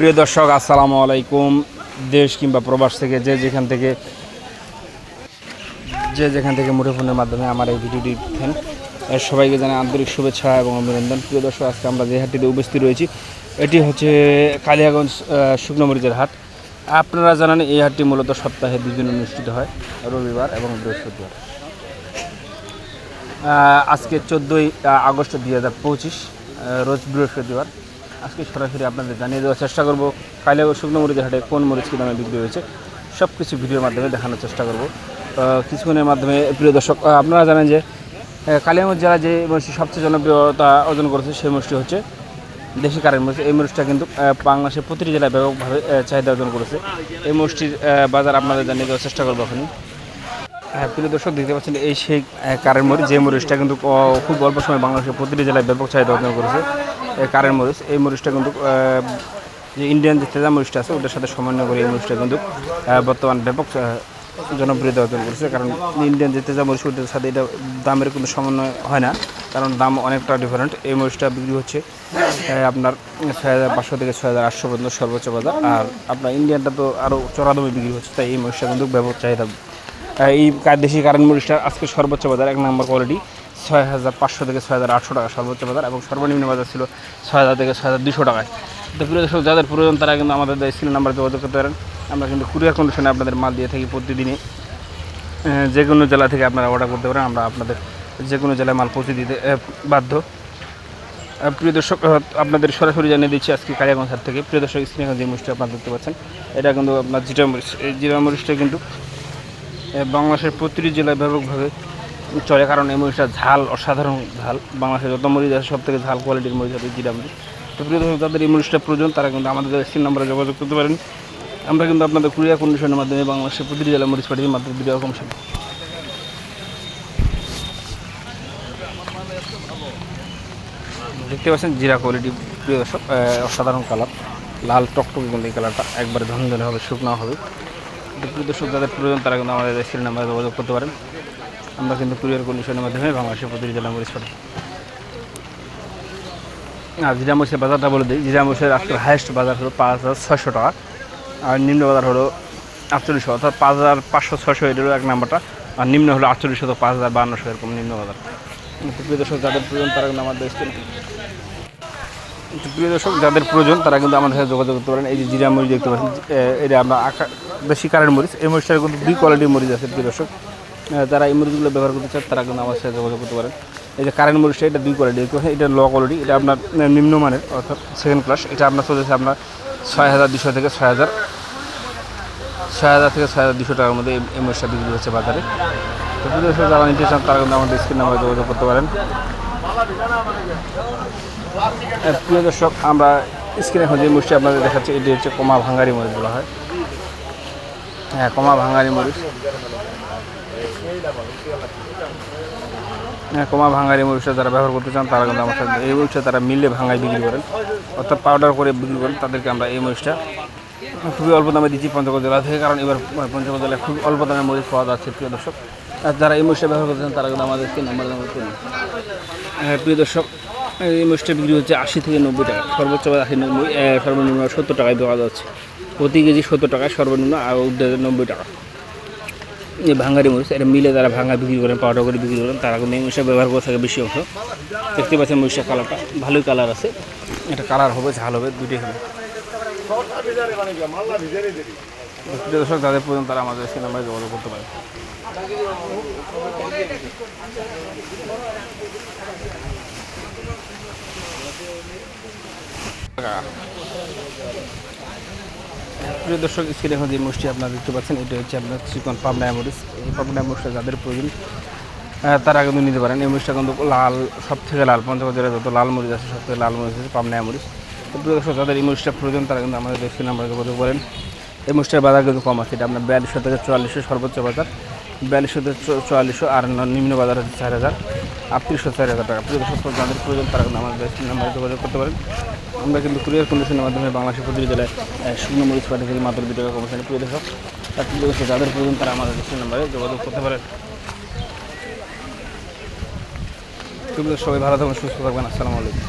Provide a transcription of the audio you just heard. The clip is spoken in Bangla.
প্রিয় দর্শক আসসালামু আলাইকুম। দেশ কিংবা প্রবাস থেকে যে যেখান থেকে যে যেখান থেকে মুঠোফোনের মাধ্যমে আমার এই ভিডিওটি দেখেন সবাইকে জানাই আন্তরিক শুভেচ্ছা এবং অভিনন্দন। প্রিয় দর্শক আজকে আমরা যে হাটটিতে উপস্থিত রয়েছি এটি হচ্ছে কালিয়াগঞ্জ আহ, শুকনো মরিচের হাট। আপনারা জানেন এই হাটটি মূলত সপ্তাহে দুই দিন অনুষ্ঠিত হয় রবিবার এবং বৃহস্পতিবার। আজকে চোদ্দোই আগস্ট দুই হাজার পঁচিশ রোজ বৃহস্পতিবার। আজকে সরাসরি আপনাদের জানিয়ে দেওয়ার চেষ্টা করব। কালিয়াগঞ্জ শুকনো মরিচের হাটে কোন মরিচ কী দামে বিক্রি হয়েছে সব কিছু ভিডিওর মাধ্যমে দেখানোর চেষ্টা করব। কিছুক্ষণের মাধ্যমে, প্রিয় দর্শক আপনারা জানেন যে কালিয়াগঞ্জ জেলা যে মরিচটি সবচেয়ে জনপ্রিয়তা অর্জন করেছে সেই মরিচটি হচ্ছে দেশি কারেন্ট মরিচ। এই মরিচটা কিন্তু বাংলাদেশের প্রতিটি জেলায় ব্যাপকভাবে চাহিদা অর্জন করেছে। এই মরিচটির বাজার আপনাদের জানিয়ে দেওয়ার চেষ্টা করব এখনই। হ্যাঁ প্রিয় দর্শক, দেখতে পাচ্ছেন এই সেই কারেন্ট মরিচ, যে মরিচটা কিন্তু খুব অল্প সময় বাংলাদেশের প্রতিটি জেলায় ব্যাপক চাহিদা অর্জন করেছে। কারেন্ট মরিচ। এই মরিচটা কিন্তু যে ইন্ডিয়ান যে তেজা মরিচটা আছে, ওটার সাথে সমন্বয় করে এই মরিচটা কিন্তু বর্তমান ব্যাপক জনপ্রিয়তা অর্জন করেছে। কারণ ইন্ডিয়ান যে তেজা মরিচ ওটার সাথে এটা দামের কোনো সমন্বয় হয় না। কারণ দাম অনেকটা ডিফারেন্ট এই মরিচটা বিক্রি হচ্ছে আপনার ছয় হাজার পাঁচশো থেকে ছয় হাজার আটশো পর্যন্ত সর্বোচ্চ বাজার। আর আপনার ইন্ডিয়ানটা তো আরও চড়া দামে বিক্রি হচ্ছে, তাই এই মরিচটা কিন্তু ব্যাপক চাহিদা। এই দেশি কারেন্ট মরিচটা আজকে সর্বোচ্চ বাজার, এক নম্বর কোয়ালিটি ছয় হাজার পাঁচশো থেকে ছয় হাজার আটশো টাকা সর্বোচ্চ বাজার এবং সর্বনিম্ন বাজার ছিল ছয় হাজার থেকে ছয় হাজার দুশো টাকায়। তো প্রিয় দর্শক, যাদের প্রয়োজন তারা কিন্তু আমাদের স্ক্রিন নাম্বার যোগাযোগ করতে পারেন। আমরা কিন্তু কুরিয়ার কন্ডিশনে আপনাদের মাল দিয়ে থাকি প্রতিদিনই। যে কোনো জেলা থেকে আপনারা অর্ডার করতে পারেন, আমরা আপনাদের যে কোনো জেলায় মাল পৌঁছে দিতে বাধ্য। প্রিয় দর্শক আপনাদের সরাসরি জানিয়ে দিচ্ছি আজকে কালিয়াগঞ্জ হাট থেকে। প্রিয় দর্শক, স্ক্রিনে যে মরিচটা আপনারা দেখতে পাচ্ছেন, এটা কিন্তু আপনার জিরা মরিচ, এই জিরা মরিচটা কিন্তু বাংলাদেশের প্রতিটি জেলায় ব্যাপকভাবে চলে কারণ এই মরিচটা ঝাল, অসাধারণ ঝাল। বাংলাদেশের যত মরিচ আছে সব থেকে ঝাল কোয়ালিটির মরিচ আছে জিরা মরিচ তো প্রিয় দর্শক, যাদের এই মরিচটা প্রয়োজন, তারা কিন্তু আমাদের স্ক্রিন নাম্বারে যোগাযোগ করতে পারেন। আমরা কিন্তু আপনাদের কুরিয়ার কন্ডিশনের মাধ্যমে বাংলাদেশের প্রতিটি জেলায় মরিচ পাঠিয়ে মাত্র দুই রকম সাথে দেখতে পাচ্ছেন জিরা কোয়ালিটি প্রিয় দর্শক অসাধারণ কালার লাল টকটকে কিন্তু এই কালারটা একবারে ঝনঝনে হবে, শুকনো হবে। প্রিয় দর্শক, যাদের প্রয়োজন, তারা কিন্তু আমাদের স্ক্রিন নাম্বারে যোগাযোগ করতে পারেন। আমরা কিন্তু কুরিয়ার কন্ডিশনের মাধ্যমে বাংলাদেশের প্রতিটি জেলা মরিচ পাঠাই। আর জিরা মরিচের বাজারটা বলে দিই। জিরা মরিচের আজকের হাইয়েস্ট বাজার হলো পাঁচ হাজার ছয়শো টাকা। আর নিম্ন বাজার হলো আটচল্লিশশো, অর্থাৎ পাঁচ হাজার পাঁচশো ছয়শো এটা হলো এক নাম্বারটা। আর নিম্ন হলো আটচল্লিশশো, তো পাঁচ হাজার বান্নশো এরকম নিম্ন বাজার। প্রিয় দর্শক, যাদের প্রয়োজন তারা কিন্তু আমাদের প্রিয় দর্শক, যাদের প্রয়োজন তারা কিন্তু আমাদের সাথে যোগাযোগ করতে পারেন। এই যে জিরা মরিচ দেখতে পাচ্ছেন এটা আমরা আকা দেশি কারেন্ট মরিচ। এই মরিচটার কিন্তু দুই কোয়ালিটির মরিচ আছে, প্রিয় দর্শক। যারা এই ব্যবহার করতে চান তারা কিন্তু আমার সাথে যোগাযোগ করতে পারেন। এই যে কারেন্ট মরিচটা এটা দুই কোয়ালিটি এটা লো কোয়ালিটি এটা আপনার নিম্নমানের, অর্থাৎ সেকেন্ড ক্লাস এটা আপনার চলেছে আপনার ছয় হাজার দুশো থেকে ছয় হাজার ছয় হাজার থেকে ছয় হাজার দুশো টাকার মধ্যে এই- মরিচটা বিক্রি হচ্ছে বাজারে। তো যারা নিতে চান, তারা কিন্তু আমাদের স্ক্রিন নাম্বারে যোগাযোগ করতে পারেন। প্রিয় দর্শক, আমরা স্ক্রিনে এখন যে মুষ্টি আপনাদের দেখাচ্ছি, এটি হচ্ছে কমা ভাঙ্গারি মরিচ বলা হয়। হ্যাঁ কমা ভাঙ্গারি মরিচ। হ্যাঁ কমা ভাঙ্গারি মরিচটা যারা ব্যবহার করতে চান তারা কিন্তু আমার সাথে এই মরিচটা তারা মিলে ভাঙ্গায় বিক্রি করেন। অর্থাৎ পাউডার করে বিক্রি করেন তাদেরকে আমরা এই মরিচটা খুবই অল্প দামে দিচ্ছি পঞ্চগড় জেলা থেকে কারণ এবার পঞ্চগড় জেলায় খুব অল্প দামে মরিচ পাওয়া যাচ্ছে প্রিয় দর্শক। আর যারা এই মরিচটা ব্যবহার করতে চান তারা কিন্তু আমাদেরকে নাম্বার করুন হ্যাঁ, প্রিয় দর্শক এই মরিচটা বিক্রি হচ্ছে আশি থেকে নব্বই টাকা। সর্বোচ্চ আশি নব্বই সর্বনিম্ন সত্তর টাকায় পাওয়া যাচ্ছে। প্রতি কেজি সত্তর টাকায় সর্বনিম্ন আর ঊর্ধ্বে নব্বই টাকা। এই ভাঙ্গারি মরিচ, এটা মিলে তারা ভাঙা বিক্রি করেন পাউডার করে বিক্রি করেন, তারা কিন্তু এই ব্যবহার করে থাকে বেশি অংশ। দেখতে পাচ্ছেন মরিচটার কালারটা ভালোই কালার আছে। এটা কালার হবে, ঝাল হবে দুটোই হবে। দর্শক, যাদের প্রয়োজন তারা আমাদের সে নাম্বারে যোগাযোগ করতে পারে প্রিয় দর্শক স্ক্রিনে এখন যে মুষ্টি আপনারা দেখতে পাচ্ছেন, এটা হচ্ছে আপনার চিকন পাম মরিচ এই পাম মরিচটা যাদের প্রয়োজন তারা কিন্তু নিতে পারেন। এই মরিচটা কিন্তু লাল সব থেকে লাল পঞ্চাশ যত লাল মরিচ আছে সব থেকে লাল মরিচ আছে পাম মরিচ তো প্রিয় দর্শক, যাদের এই মরিচটা প্রয়োজন, তারা কিন্তু আমাদের স্ক্রিন নাম্বারে যোগাযোগ করেন। এই মরিচটার বাজার কিন্তু কম আছে। এটা আপনার বিয়াল্লিশশো থেকে চুয়াল্লিশশো সর্বোচ্চ বাজার। বিয়াল্লিশশো চুয়াল্লিশশো আর নিম্ন বাজার হচ্ছে চার হাজার। আটত্রিশশো চার হাজার টাকা। প্রিয় দর্শক, যাদের প্রয়োজন তারা কিন্তু আমাদের নাম্বারে যোগাযোগ করতে পারেন। আমরা কিন্তু কুরিয়ার কন্ডিশনের মাধ্যমে বাংলাদেশের প্রতিটি জেলায় শুকনো মরিচ পাঠিয়ে থাকি মাত্র দু টাকা কমিশনে প্রিয় দর্শক যাদের প্রয়োজন তারা আমাদের স্ক্রিন নাম্বারে যোগাযোগ করতে পারেন। সবাই ভালো থাকবেন সুস্থ থাকবেন। আসসালামু আলাইকুম।